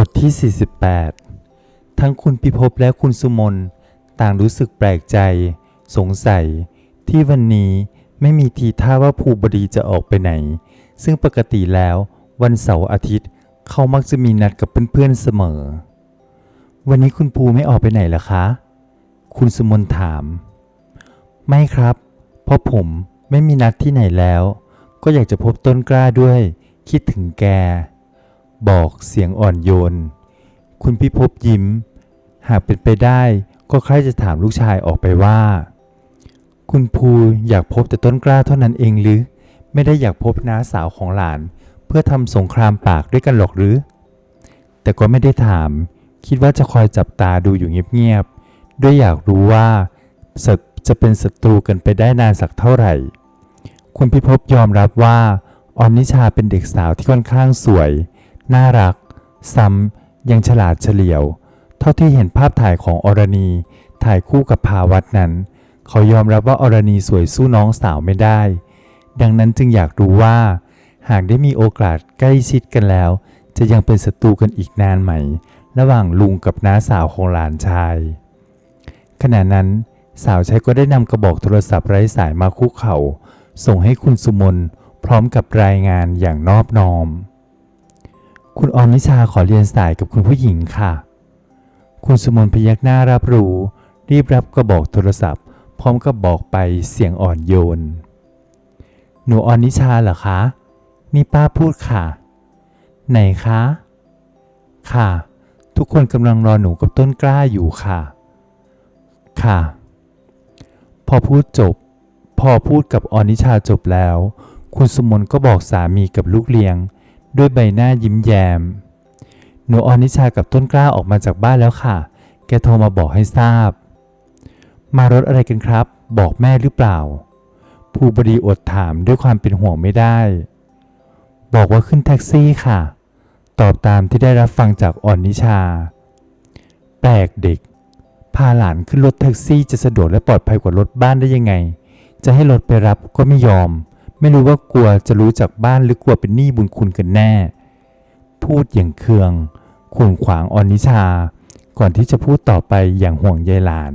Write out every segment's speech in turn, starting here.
บทที่ 48 ทั้งคุณพิภพและคุณสุมนต่างรู้สึกแปลกใจ สงสัย ที่วันนี้ไม่มีทีท่าว่าภูบดีจะออกไปไหน ซึ่งปกติแล้ววันเสาร์อาทิตย์เขามักจะมีนัดกับเพื่อนๆเสมอ วันนี้คุณภูไม่ออกไปไหนหรอคะ คุณสุมนถาม ไม่ครับ เพราะผมไม่มีนัดที่ไหนแล้ว ก็อยากจะพบต้นกล้าด้วย คิดถึงแก บอกเสียงอ่อนโยน คุณพิภพยิ้ม หากเป็นไปได้ก็ใครจะถามลูกชายออกไปว่า คุณภูอยากพบแต่ต้นกล้าเท่านั้นเองหรือ ไม่ได้อยากพบน้าสาวของหลาน เพื่อทำสงครามปากด้วยกันหรอกหรือ แต่ก็ไม่ได้ถาม คิดว่าจะคอยจับตาดูอยู่เงียบๆด้วยอยากรู้ว่าจะเป็นศัตรูกันไปได้นานสักเท่าไหร่ คุณพิภพยอมรับว่าออนนิชาเป็นเด็กสาวที่ค่อนข้างสวย น่ารัก ซ้ำยังฉลาดเฉลียว เท่าที่เห็นภาพถ่ายของอรณีถ่ายคู่กับภาวัตนั้น เขายอมรับว่าอรณีสวยสู้น้องสาวไม่ได้ ดังนั้นจึงอยากรู้ว่า หากได้มีโอกาสใกล้ชิดกันแล้ว จะยังเป็นศัตรูกันอีกนานไหม ระหว่างลุงกับน้าสาวของหลานชาย ขณะนั้นสาวใช้ก็ได้นำกระบอกโทรศัพท์ไร้สายมาคุกเข่าส่งให้คุณสุมนพร้อมกับรายงานอย่างนอบน้อม คุณออมนิชาขอเรียนสายกับคุณผู้หญิงค่ะ คุณสมนพยักหน้ารับรู้ รีบรับกระบอกโทรศัพท์ พร้อมกับบอกไปเสียงอ่อนโยน หนูออนนิชาเหรอคะ นี่ป้าพูดค่ะ ไหนคะ ค่ะ ทุกคนกำลังรอหนูกับต้นกล้าอยู่ค่ะ ค่ะ พอพูดจบ พอพูดกับออนิชาจบแล้ว คุณสมนก็บอกสามีกับลูกเลี้ยง ด้วยใบหน้ายิ้มแย้ม หนูออนิชากับต้นกล้าออกมาจากบ้านแล้วค่ะ แกโทรมาบอกให้ทราบ มารถอะไรกันครับ บอกแม่หรือเปล่า ภูบดีอดถามด้วยความเป็นห่วงไม่ได้ บอกว่าขึ้นแท็กซี่ค่ะ ตอบตามที่ได้รับฟังจากออนนิชา แปลกเด็ก พาหลานขึ้นรถแท็กซี่จะสะดวกและปลอดภัยกว่ารถบ้านได้ยังไง จะให้รถไปรับก็ไม่ยอม ไม่รู้ว่ากลัวจะรู้จักบ้านหรือกลัวเป็นหนี้บุญคุณกันแน่ พูดอย่างเคืองขวนขวางออนนิชา ก่อนที่จะพูดต่อไปอย่างห่วงใยหลาน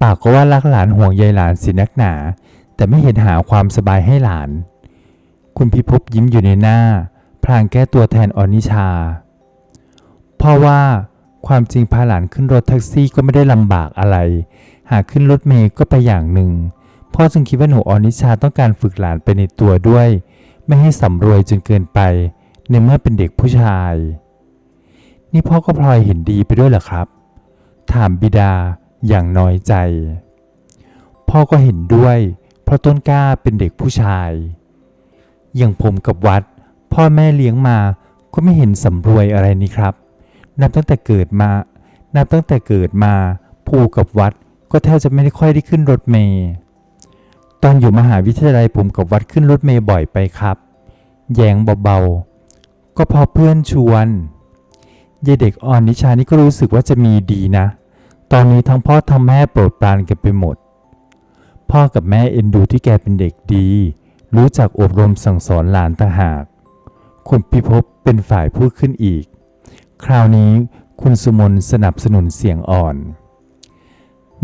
ปากก็ว่ารักหลานห่วงใยหลานสินักหนา แต่ไม่เห็นหาความสบายให้หลาน คุณพิภพยิ้มอยู่ในหน้า พลางแก้ตัวแทนออนนิชา เพราะว่าความจริงพาหลานขึ้นรถแท็กซี่ก็ไม่ได้ลำบากอะไร หากขึ้นรถเมย์ก็ไปอย่างหนึ่ง พ่อจึงคิดว่าหนูออนิชาต้องการฝึกหลานไปในตัวด้วย ไม่ให้สำรวยจนเกินไป ในเมื่อเป็นเด็กผู้ชาย นี่พ่อก็พลอยเห็นดีไปด้วยเหรอครับ ถามบิดาอย่างน้อยใจ พ่อก็เห็นด้วย เพราะต้นกล้าเป็นเด็กผู้ชาย อย่างผมกับวัด พ่อแม่เลี้ยงมาก็ไม่เห็นสำรวยอะไรนี่ครับ นับตั้งแต่เกิดมา นับตั้งแต่เกิดมาภูกับวัดก็แทบจะไม่ได้ค่อยได้ขึ้นรถเมย์ ตอนอยู่มหาวิทยาลัยผมกับวัดขึ้นรถเมย์บ่อยไปครับ แยงเบาๆ ก็พอเพื่อนชวนยายเด็กอ่อนนิชานี่ก็รู้สึกว่าจะมีดีนะ ตอนนี้ทั้งพ่อทั้งแม่โปรดปรานกันไปหมด พ่อกับแม่เอ็นดูที่แกเป็นเด็กดี รู้จักอบรมสั่งสอนหลานต่างหากคุณพิภพเป็นฝ่ายพูดขึ้นอีก คราวนี้คุณสุมนสนับสนุนเสียงอ่อน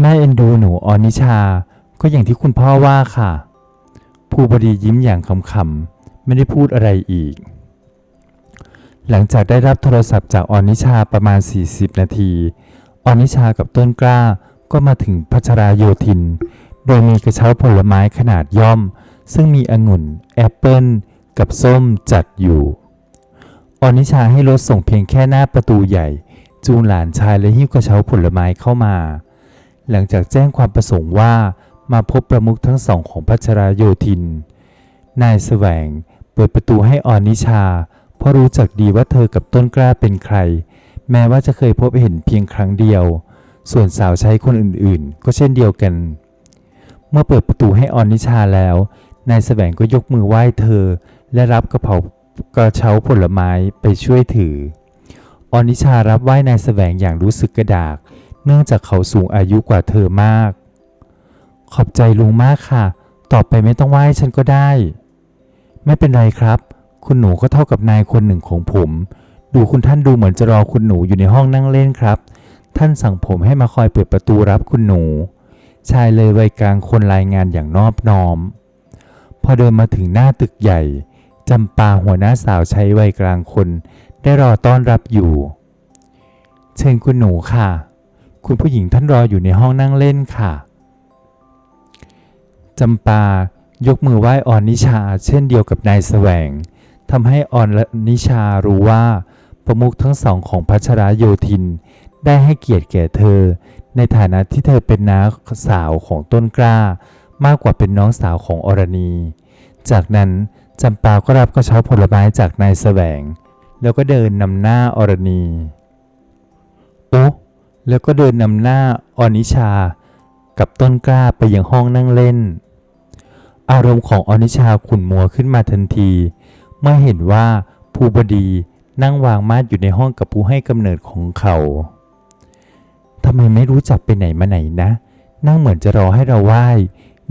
แม่เอ็นดูหนูออนิชา ก็อย่างที่คุณพ่อว่าค่ะ ภูบดียิ้มอย่างขำๆไม่ได้พูดอะไรอีก หลังจากได้รับโทรศัพท์จากออนิชาประมาณ 40 นาทีออนิชากับต้นกล้าก็มาถึงพัชราโยธิน โดยมีกระเช้าผลไม้ขนาดย่อม ซึ่งมีองุ่น แอปเปิลกับส้มจัดอยู่ออนิชาให้รถส่งเพียงแค่หน้าประตูใหญ่ จูงหลานชายและหิ้วกระเช้าผลไม้เข้ามา หลังจากแจ้งความประสงค์ว่า มาพบประมุขทั้งสองของพัชราโยธิน นายแสวงเปิดประตูให้ออนิชา เพราะรู้จักดีว่าเธอกับต้นกล้าเป็นใคร แม้ว่าจะเคยพบเห็นเพียงครั้งเดียว ส่วนสาวใช้คนอื่นๆ ก็เช่นเดียวกัน เมื่อเปิดประตูให้ออนิชาแล้ว นายแสวงก็ยกมือไหว้เธอ และรับกระเป๋ากระเช้าผลไม้ไปช่วยถือ ออนิชารับไหว้นายแสวงอย่างรู้สึกกระดาก เนื่องจากเขาสูงอายุกว่าเธอมาก ขอบใจลุงมากค่ะ ต่อไปไม่ต้องไหว้ฉันก็ได้ ไม่เป็นไรครับ คุณหนูก็เท่ากับนายคนหนึ่งของผม ดูคุณท่านดูเหมือนจะรอคุณหนูอยู่ในห้องนั่งเล่นครับ ท่านสั่งผมให้มาคอยเปิดประตูรับคุณหนู ชายเลยวัยกลางคนรายงานอย่างนอบน้อม พอเดินมาถึงหน้าตึกใหญ่จำปาหัวหน้าสาวใช้วัยกลางคน ได้รอต้อนรับอยู่ เชิญคุณหนูค่ะ คุณผู้หญิงท่านรออยู่ในห้องนั่งเล่นค่ะ จำปายกมือไหว้ออนนิชา เช่นเดียวกับนายแสวงทำให้ออนและนิชารู้ว่าประมุขทั้งสองของพัชรโยธิน ได้ให้เกียรติแก่เธอ ในฐานะที่เธอเป็นน้าสาวของต้นกล้า มากกว่าเป็นน้องสาวของอรณี จากนั้นจำปาก็รับกระเช้าผลไม้จากนายแสวง แล้วก็เดินนำหน้าอรณีโอ้แล้วก็เดินนำหน้าออนิชา กับต้นกล้าไปยังห้องนั่งเล่น อารมณ์ของอนิชาขุ่นมัวขึ้นมาทันที เมื่อเห็นว่าภูบดีนั่งวางมาดอยู่ในห้องกับผู้ให้กำเนิดของเขาทำไมไม่รู้จักไปไหนมาไหนนะ นั่งเหมือนจะรอให้เราไหว้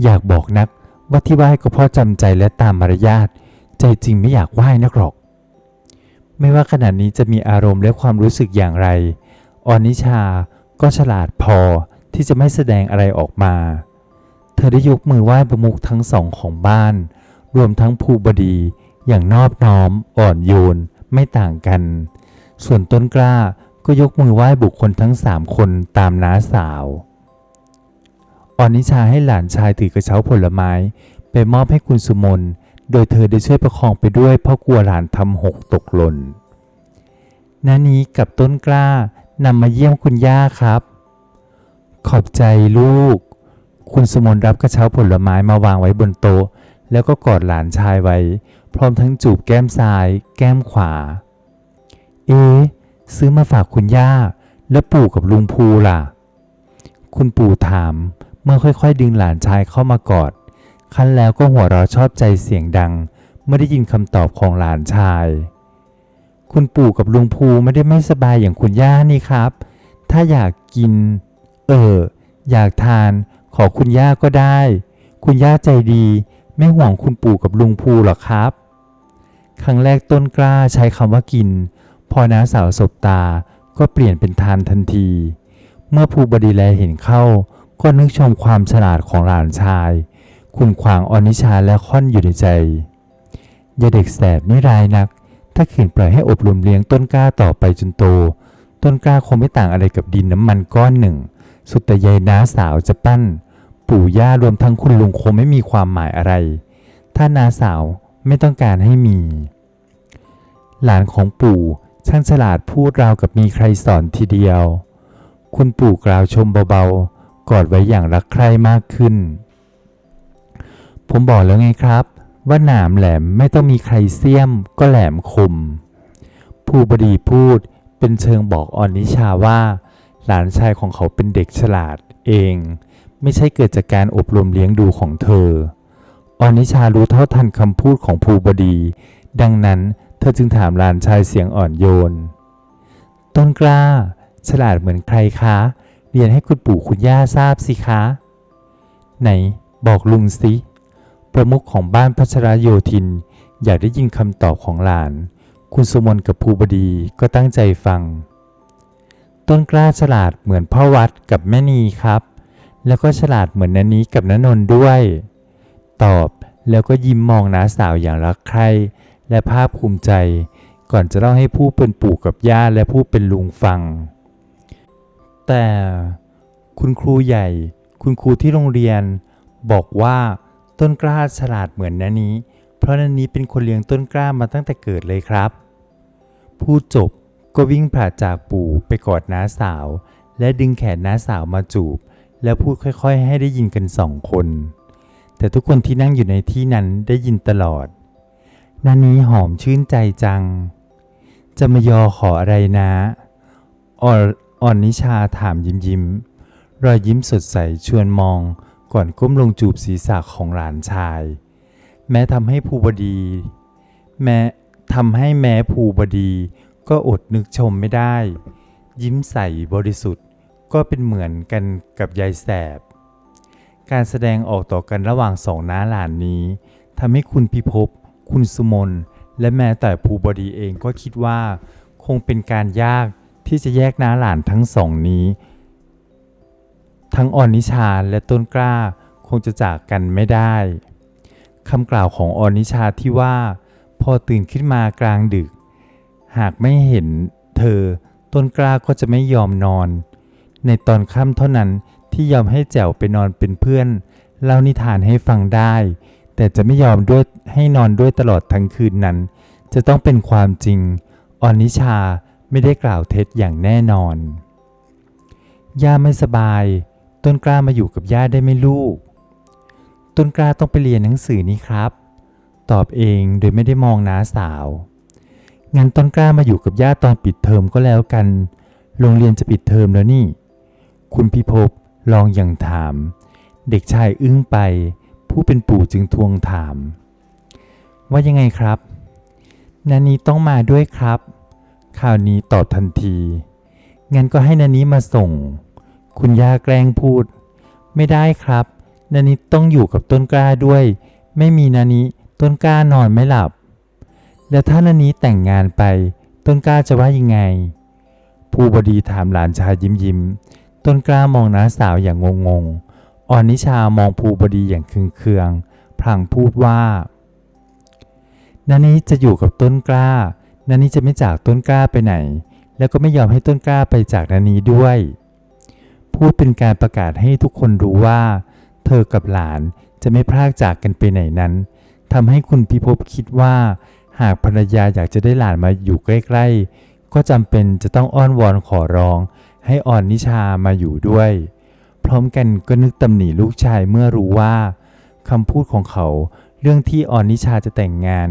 อยากบอกนักว่าที่ไหว้ก็เพราะจำใจและตามมารยาท ใจจริงไม่อยากไหว้นักหรอก ไม่ว่าขณะนี้จะมีอารมณ์และความรู้สึกอย่างไร อนิชาก็ฉลาดพอที่จะไม่แสดงอะไรออกมา เธอได้ยกมือไหว้ประมุขทั้งสองของบ้าน รวมทั้งภูบดีอย่างนอบน้อมอ่อนโยนไม่ต่างกัน ส่วนต้นกล้าก็ยกมือไหว้บุคคลทั้งสามคนตามน้าสาวออนิชาให้หลานชายถือกระเช้าผลไม้ ไปมอบให้คุณสุมน โดยเธอได้ช่วยประคองไปด้วยเพราะกลัวหลานทำหกตกหล่นนานี้กับต้นกล้านำมาเยี่ยมคุณย่าครับ ขอบใจลูก คุณสมนรับกระเช้าผลไม้มาวางไว้บนโต๊ะ แล้วก็กอดหลานชายไว้ พร้อมทั้งจูบแก้มซ้าย แก้มขวา เอ๊ะซื้อมาฝากคุณย่า แล้วปู่กับลุงภูล่ะ คุณปู่ถามเมื่อค่อยๆ ดึงหลานชายเข้ามากอดคันแล้วก็หัวเราะชอบใจเสียงดังเมื่อได้ยินคำตอบของหลานชาย คุณปู่กับลุงภูไม่ได้ไม่สบายอย่างคุณย่านี่ครับ ถ้าอยากกิน เออ อยากทาน ขอคุณย่าก็ได้ คุณย่าใจดี ไม่ห่วงคุณปู่กับลุงภูหรอกครับ ครั้งแรกต้นกล้าใช้คำว่ากิน พอน้าสาวสบตาก็เปลี่ยนเป็นทานทันที เมื่อภูบดีแลเห็นเข้า ก็นึกชมความฉลาดของหลานชาย คุณขวางอนิชาและค่อนอยู่ในใจอย่าเด็กแสบนี่ร้ายนัก ถ้าขืนปล่อยให้อบรมเลี้ยงต้นกล้าต่อไปจนโต ต้นกล้าคงไม่ต่างอะไรกับดินน้ำมันก้อนหนึ่ง สุดแต่ยายน้าสาวจะปั้น ปู่ย่ารวมทั้งคุณลุงคงไม่มีความหมายอะไร ถ้าน้าสาวไม่ต้องการให้มี หลานของปู่ช่างฉลาดพูดราวกับมีใครสอนทีเดียว คุณปู่กล่าวชมเบาๆ กอดไว้อย่างรักใคร่มากขึ้น ผมบอกแล้วไงครับ ว่าหนามแหลมไม่ต้องมีใครเสี้ยมก็แหลมคม ผู้บดีพูดเป็นเชิงบอกออนนิชาว่า หลานชายของเขาเป็นเด็กฉลาดเอง ไม่ใช่เกิดจากการอบรมเลี้ยงดูของเธอ ออนิชารู้เท่าทันคำพูดของภูบดี ดังนั้นเธอจึงถามหลานชายเสียงอ่อนโยน ต้นกล้า ฉลาดเหมือนใครคะ เรียนให้คุณปู่คุณย่าทราบสิคะ ไหน บอกลุงสิประมุขของบ้านพัชรโยธิน อยากได้ยินคำตอบของหลาน คุณสมนกับภูบดีก็ตั้งใจฟัง ต้นกล้าฉลาดเหมือนพ่อวัดกับแม่นีครับ แล้วก็ฉลาดเหมือนนันนี้กับนนนท์ด้วย ตอบแล้วก็ยิ้มมองน้าสาวอย่างรักใคร่และภาคภูมิใจ ก่อนจะเล่าให้ผู้เป็นปู่กับย่าและผู้เป็นลุงฟัง แต่คุณครูใหญ่ คุณครูที่โรงเรียน บอกว่าต้นกล้าฉลาดเหมือนนันนี้ เพราะนันนี้เป็นคนเลี้ยงต้นกล้ามาตั้งแต่เกิดเลยครับ พูดจบ ก็วิ่งผ่าจากปู่ไปกอดน้าสาว และดึงแขนน้าสาวมาจูบ แล้วพูดค่อยๆ ให้ได้ยินกันสองคน แต่ทุกคนที่นั่งอยู่ในที่นั้นได้ยินตลอดนานี้หอมชื่นใจจัง จะมายอขออะไรนะอ่อนอ่อนนิชาถามยิ้มยิ้มๆรอยยิ้มสดใสชวนมองก่อนก้มลงจูบศีรษะของหลานชาย แม้ทำให้ภูบดี แม้ทำให้แม้ภูบดี ก็อดนึกชมไม่ได้ ยิ้มใสบริสุทธิ์ ก็เป็นเหมือนกันกับยายแสบ การแสดงออกต่อกันระหว่างสองน้าหลานนี้ทำให้คุณพิภพคุณสุมนและแม้แต่ภูบดีเองก็คิดว่า คงเป็นการยากที่จะแยกน้าหลานทั้งสองนี้ ทั้งออนนิชาและต้นกล้าคงจะจากกันไม่ได้คำกล่าวของออนนิชาที่ว่า พอตื่นขึ้นมากลางดึก หากไม่เห็นเธอต้นกล้าก็จะไม่ยอมนอน ในตอนค่ำเท่านั้นที่ยอมให้แจ๋วไปนอนเป็นเพื่อน เล่านิทานให้ฟังได้ แต่จะไม่ยอมด้วยให้นอนด้วยตลอดทั้งคืนนั้น จะต้องเป็นความจริง ออนนิชาไม่ได้กล่าวเท็จอย่างแน่นอน ย่าไม่สบาย ต้นกล้ามาอยู่กับย่าได้ไหมลูก ต้นกล้าต้องไปเรียนหนังสือนี่ครับ ตอบเองโดยไม่ได้มองน้าสาว งั้นต้นกล้ามาอยู่กับย่าตอนปิดเทอมก็แล้วกัน โรงเรียนจะปิดเทอมแล้วนี่ คุณพิภพลองอย่างถาม เด็กชายอึ้งไป ผู้เป็นปู่จึงทวงถาม ว่ายังไงครับนานี้ต้องมาด้วยครับ ข่าวนี้ตอบทันที งั้นก็ให้นานี้มาส่ง คุณย่าแกล้งพูด ไม่ได้ครับ นานี้ต้องอยู่กับต้นกล้าด้วย ไม่มีนานี้ต้นกล้านอนไม่หลับ แล้วถ้านานี้แต่งงานไป ต้นกล้าจะว่ายังไง ผู้บดีถามหลานชายยิ้มยิ้ม ต้นกล้ามองน้าสาวอย่างงงๆ อ่อนนิชามองภูบดีอย่างเคืองๆ พลางพูดว่านานี้จะอยู่กับต้นกล้านานี้จะไม่จากต้นกล้าไปไหน แล้วก็ไม่ยอมให้ต้นกล้าไปจากนานี้ด้วย พูดเป็นการประกาศให้ทุกคนรู้ว่า เธอกับหลานจะไม่พรากจากกันไปไหนนั้นทำให้คุณพิภพคิดว่า หากภรรยาอยากจะได้หลานมาอยู่ใกล้ๆ ก็จำเป็นจะต้องอ้อนวอนขอร้อง ให้อ่อนนิชามาอยู่ด้วย พร้อมกันก็นึกตำหนิลูกชายเมื่อรู้ว่าคำพูดของเขาเรื่องที่อ่อนนิชาจะแต่งงาน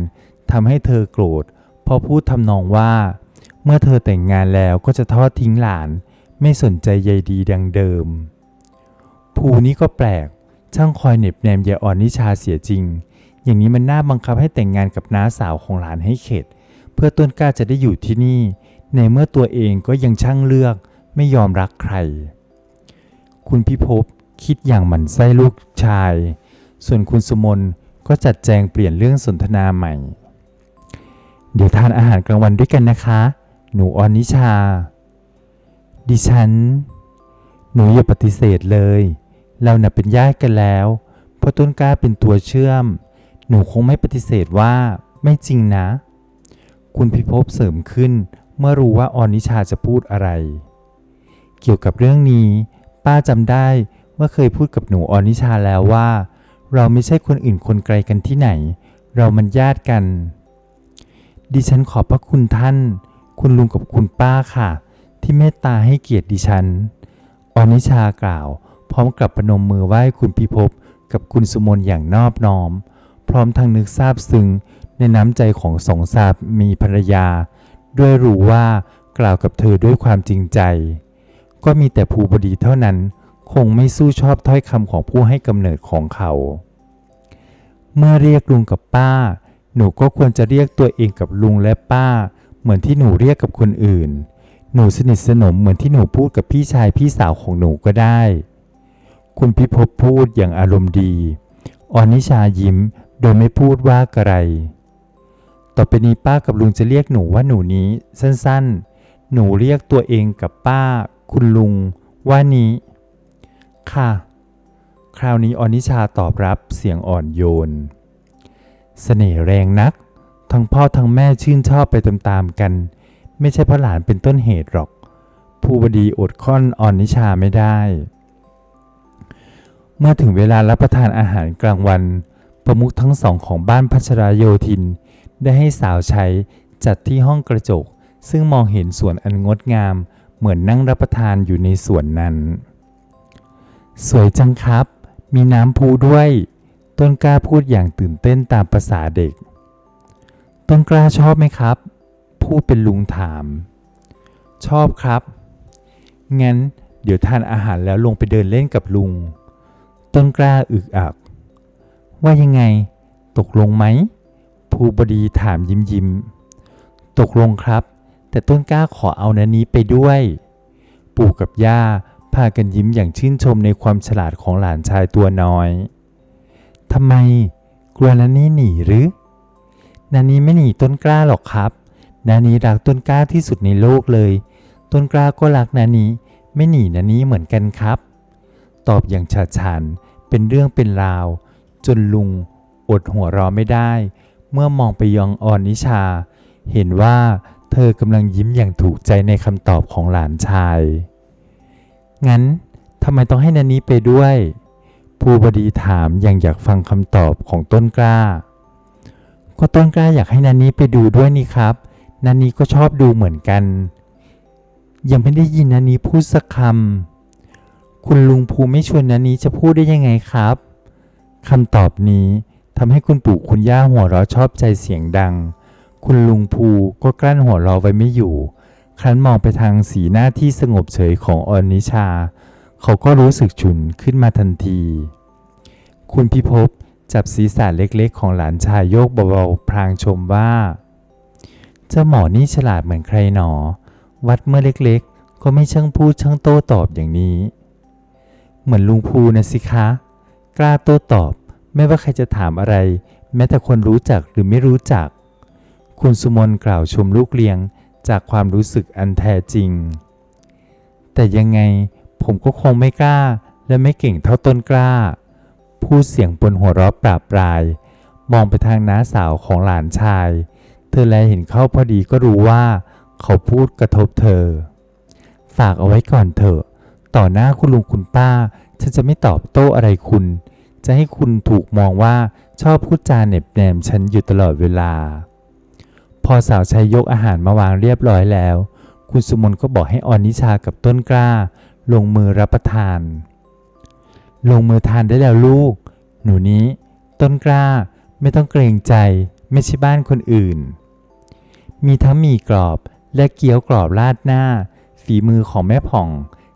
ทำให้เธอโกรธเพราะพูดทำนองว่า เมื่อเธอแต่งงานแล้วก็จะทอดทิ้งหลาน ไม่สนใจใยดีดังเดิม ภูนี้ก็แปลก ช่างคอยเหน็บแนมยายอ่อนนิชาเสียจริง อย่างนี้มันน่าบังคับให้แต่งงานกับน้าสาวของหลานให้เข็ด เพื่อต้นกล้าจะได้อยู่ที่นี่ ในเมื่อตัวเองก็ยังช่างเลือก ไม่ยอมรักใคร คุณพิภพคิดอย่างหมันไส้ลูกชาย ส่วนคุณสุมนก็จัดแจงเปลี่ยนเรื่องสนทนาใหม่ เดี๋ยวทานอาหารกลางวันด้วยกันนะคะ หนูออนนิชา ดิฉัน หนูอย่าปฏิเสธเลย เราน่ะเป็นญาติกันแล้ว เพราะต้นกล้าเป็นตัวเชื่อม หนูคงไม่ปฏิเสธว่าไม่จริงนะ คุณพิภพเสริมขึ้น เมื่อรู้ว่าออนิชาจะพูดอะไร เกี่ยวกับเรื่องนี้ ป้าจำได้ว่าเคยพูดกับหนูออนิชาแล้วว่า เราไม่ใช่คนอื่นคนไกลกันที่ไหน เรามันญาติกัน ดิฉันขอบพระคุณท่าน คุณลุงกับคุณป้าค่ะ ที่เมตตาให้เกียรติดิฉัน ออนิชากล่าว พร้อมกับประนมมือไหว้คุณพิภพกับคุณสุมนอย่างนอบน้อม ร้อมทั้งนึกซาบซึ้งในน้ำใจของสองสามีภรรยา ด้วยรู้ว่ากล่าวกับเธอด้วยความจริงใจ ก็มีแต่ภูบดีเท่านั้นคงไม่สู้ชอบถ้อยคำของผู้ให้กำเนิดของเขา เมื่อเรียกลุงกับป้า หนูก็ควรจะเรียกตัวเองกับลุงและป้า เหมือนที่หนูเรียกกับคนอื่น หนูสนิทสนมเหมือนที่หนูพูดกับพี่ชายพี่สาวของหนูก็ได้ คุณพิภพพูดอย่างอารมณ์ดี ออนิชายิ้ม โดยไม่พูดว่ากระไร ต่อไปนี้ป้ากับลุงจะเรียกหนูว่าหนูนี้สั้นๆ หนูเรียกตัวเองกับป้า คุณลุงว่านี้ ค่ะ คราวนี้อนิชาตอบรับเสียงอ่อนโยนเสน่ห์แรงนัก ทั้งพ่อทั้งแม่ชื่นชอบไปตามๆกัน ไม่ใช่เพราะหลานเป็นต้นเหตุหรอกผู้บดีอดค่อนอนิชาไม่ได้ เมื่อถึงเวลารับประทานอาหารกลางวัน ประมุขทั้งสองของบ้านพัชรโยธิน ได้ให้สาวใช้จัดที่ห้องกระจก ซึ่งมองเห็นสวนอันงดงาม เหมือนนั่งรับประทานอยู่ในสวนนั้น สวยจังครับ มีน้ำพุด้วย ต้นกล้าพูดอย่างตื่นเต้นตามภาษาเด็ก ต้นกล้าชอบไหมครับพูดเป็นลุงถาม ชอบครับ งั้นเดี๋ยวทานอาหารแล้วลงไปเดินเล่นกับลุง ต้นกล้าอึกอัก ว่ายังไง ตกลงไหม ภูบดีถามยิ้มยิ้ม ตกลงครับ แต่ต้นกล้าขอเอานานี้ไปด้วย ปู่กับย่าพากันยิ้มอย่างชื่นชมในความฉลาดของหลานชายตัวน้อย ทำไม กลัวนานี้หนีหรือนานี้ไม่หนีต้นกล้าหรอกครับนานี้รักต้นกล้าที่สุดในโลกเลย ต้นกล้าก็รักนานี้ ไม่หนีนานี้เหมือนกันครับ ตอบอย่างฉาดฉานเป็นเรื่องเป็นราว จนลุงอดหัวเรอไม่ได้ เมื่อมองไปยังออนนิชา เห็นว่าเธอกำลังยิ้มอย่างถูกใจในคำตอบของหลานชาย งั้นทำไมต้องให้นานี้ไปด้วยภูบดีถามอย่างอยากฟังคำตอบของต้นกล้า ก็ต้นกล้าอยากให้นานี้ไปดูด้วยนี่ครับนานี้ก็ชอบดูเหมือนกัน ยังไม่ได้ยินนานี้พูดสักคำคุณลุงภูไม่ชวนนานี้จะพูดได้ยังไงครับ คำตอบนี้ทำให้คุณปู่คุณย่าหัวเราะชอบใจเสียงดัง คุณลุงภูก็กลั้นหัวเราะไว้ไม่อยู่ ครั้นมองไปทางสีหน้าที่สงบเฉยของออนนิชา เขาก็รู้สึกฉุนขึ้นมาทันที คุณพิภพจับศีรษะเล็กๆ ของหลานชายโยกเบาๆ พลางชมว่า เจ้าหมอนี่ฉลาดเหมือนใครหนอ วัดเมื่อเล็กๆ ก็ไม่ช่างพูดช่างโต้ตอบอย่างนี้ เหมือนลุงภูนะสิคะ กล้าโต้ตอบ ไม่ว่าใครจะถามอะไร แม้แต่คนรู้จักหรือไม่รู้จัก คุณสุมนกล่าวชมลูกเลี้ยงจากความรู้สึกอันแท้จริง แต่ยังไงผมก็คงไม่กล้าและไม่เก่งเท่าต้นกล้า พูดเสียงปนหัวเราะปราบปราย มองไปทางน้าสาวของหลานชาย เธอแลเห็นเข้าพอดีก็รู้ว่า เขาพูดกระทบเธอ ฝากเอาไว้ก่อนเถอะ ต่อหน้าคุณลุงคุณป้า ฉันจะไม่ตอบโต้อะไรคุณ จะให้คุณถูกมองว่าชอบพูดจาเหน็บแนมฉันอยู่ตลอดเวลา พอสาวชัยยกอาหารมาวางเรียบร้อยแล้ว คุณสุมนก็บอกให้ออนนิชากับต้นกล้า ลงมือรับประทาน ลงมือทานได้แล้วลูก หนูนี้ ต้นกล้าไม่ต้องเกรงใจไม่ใช่บ้านคนอื่น มีทั้งหมี่กรอบและเกี๊ยวกรอบราดหน้า ฝีมือของแม่ผ่อง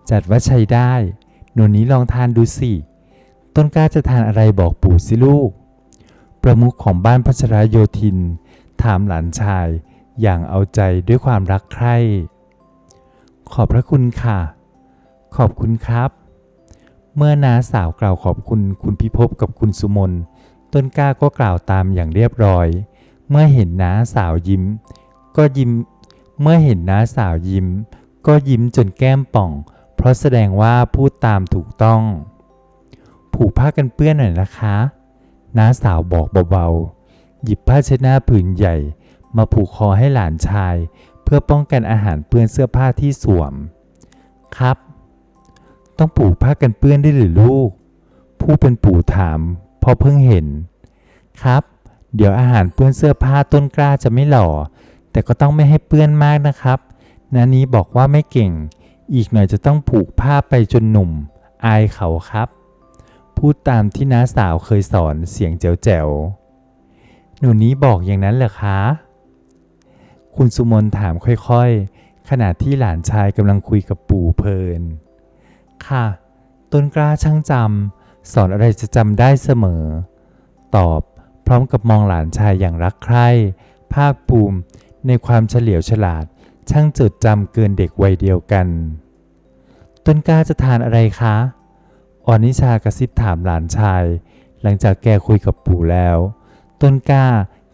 จัดว่าใช้ได้ หนูนี้ลองทานดูสิ ต้นกล้าจะทานอะไรบอกปู่สิลูก ประมุขของบ้านพัชรโยธิน ถามหลานชายอย่างเอาใจด้วยความรักใคร่ ขอบพระคุณค่ะ ขอบคุณครับ เมื่อน้าสาวกล่าวขอบคุณคุณพิภพกับคุณสุมน ต้นกล้าก็กล่าวตามอย่างเรียบร้อย เมื่อเห็นน้าสาวยิ้ม ก็ยิ้ม เมื่อเห็นน้าสาวยิ้ม ก็ยิ้มจนแก้มป่อง ราะแสดงว่าพูดตามถูกต้อง ผูกผ้ากันเปื้อนหน่อยนะคะน้าสาวบอกเบาๆ หยิบผ้าเช็ดหน้าผืนใหญ่ มาผูกคอให้หลานชาย เพื่อป้องกันอาหารเปื้อนเสื้อผ้าที่สวม ครับ ต้องผูกผ้ากันเปื้อนได้หรือลูก ผู้เป็นปู่ถามเพอเพิ่งเห็น ครับ เดี๋ยวอาหารเปื้อนเสื้อผ้าต้นกล้าจะไม่หล่อ แต่ก็ต้องไม่ให้เปื้อนมากนะครับ นานี้บอกว่าไม่เก่ง อีกหน่อยจะต้องผูกผ้าไปจนหนุ่ม อายเขาครับ พูดตามที่น้าสาวเคยสอนเสียงแจ๋วๆหนูนี้บอกอย่างนั้นเหรอคะ คุณสุมนถามค่อยๆ ขณะที่หลานชายกำลังคุยกับปู่เพลิน ค่ะ ต้นกล้าช่างจำสอนอะไรจะจำได้เสมอ ตอบพร้อมกับมองหลานชายอย่างรักใคร่ภาคภูมิในความเฉลียวฉลาด ช่างจดจำเกินเด็กวัยเดียวกัน ต้นกล้าจะทานอะไรคะ ออนิชากระซิบถามหลานชาย หลังจากแกคุยกับปู่แล้ว ต้นกล้า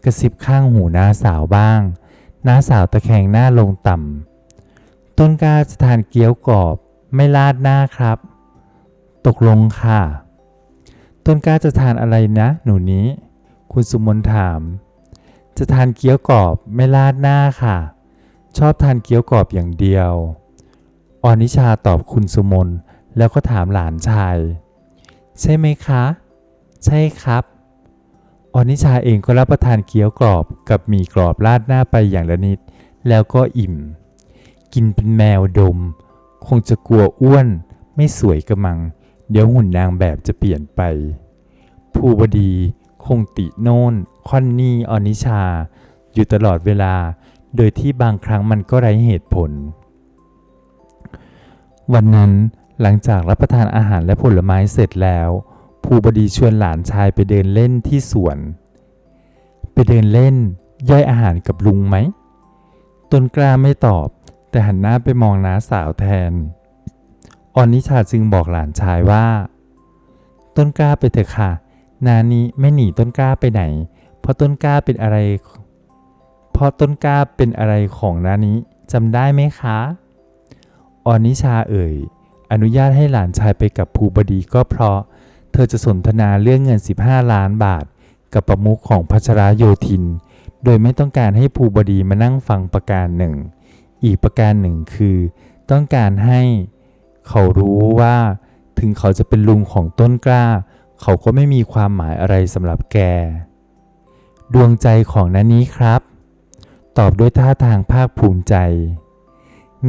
กระซิบข้างหูน้าสาวบ้าง น้าสาวตะแคงหน้าลงต่ำ ต้นกล้าจะทานเกี๊ยวกรอบ ไม่ลาดหน้าครับ ตกลงค่ะ ต้นกล้าจะทานอะไรนะ หนูนี้ คุณสุมนถาม จะทานเกี๊ยวกรอบไม่ลาดหน้าค่ะ ชอบทานเกี๊ยวกรอบอย่างเดียว ออนิชาตอบคุณสุมนแล้วก็ถามหลานชาย ใช่ไหมคะ ใช่ครับ ออนิชาเองก็รับประทานเกี๊ยวกรอบกับหมี่กรอบราดหน้าไปอย่างละนิด แล้วก็อิ่ม กินเป็นแมวดม คงจะกลัวอ้วน ไม่สวยกระมัง เดี๋ยวหุ่นนางแบบจะเปลี่ยนไป ภูบดี คงติโน่นค่อนนี่ออนิชา อยู่ตลอดเวลา โดยที่บางครั้งมันก็ไร้เหตุผล วันนั้นหลังจากรับประทานอาหารและผลไม้เสร็จแล้ว ภูบดีชวนหลานชายไปเดินเล่นที่สวน ไปเดินเล่น ย่อยอาหารกับลุงไหมต้นกล้าไม่ตอบ แต่หันหน้าไปมองน้าสาวแทน ออนนิชาจึงบอกหลานชายว่า ต้นกล้าไปเถอะค่ะ นานี้ไม่หนีต้นกล้าไปไหน เพราะต้นกล้าเป็นอะไร พ่อต้นกล้าเป็นอะไรของนานี้จำได้ไหมคะ ออนิชาเอ่ย อนุญาตให้หลานชายไปกับภูบดีก็เพราะ เธอจะสนทนาเรื่องเงิน 15 ล้านบาท กับประมุขของพัชราโยธิน โดยไม่ต้องการให้ภูบดีมานั่งฟังประการหนึ่ง อีกประการหนึ่งคือ ต้องการให้เขารู้ว่าถึงเขาจะเป็นลุงของต้นกล้า เขาก็ไม่มีความหมายอะไรสำหรับแก ดวงใจของนันนี้ครับ ตอบด้วยท่าทางภาคภูมิใจ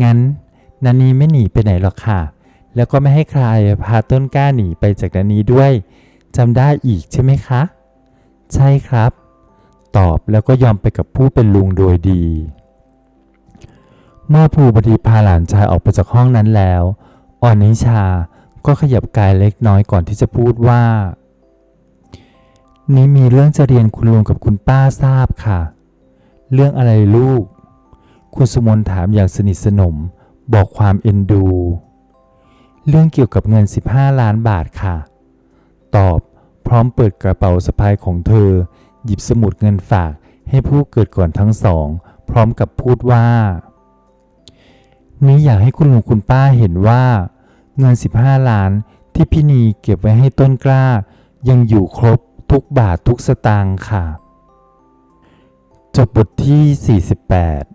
งั้นนันนี้ไม่หนีไปไหนหรอกค่ะ แล้วก็ไม่ให้ใครพาต้นกล้าหนีไปจากนันนี้ด้วยจำได้อีกใช่ไหมคะ ใช่ครับ ตอบแล้วก็ยอมไปกับผู้เป็นลุงโดยดี เมื่อภูบดีพาหลานชายออกไปจากห้องนั้นแล้ว อ่อนนิชาก็ขยับกายเล็กน้อยก่อนที่จะพูดว่า นี่มีเรื่องจะเรียนคุณลุงกับคุณป้าทราบค่ะ เรื่องอะไรลูก คุณสมนถามอย่างสนิทสนม บอกความเอ็นดู เรื่องเกี่ยวกับเงิน 15 ล้านบาทค่ะ ตอบพร้อมเปิดกระเป๋าสะพายของเธอ หยิบสมุดเงินฝากให้ผู้เกิดก่อนทั้งสอง พร้อมกับพูดว่า นี้อยากให้คุณลุงคุณป้าเห็นว่า เงิน 15 ล้านที่พี่นีเก็บไว้ให้ต้นกล้า ยังอยู่ครบทุกบาททุกสตางค์ค่ะ จบบทที่ 48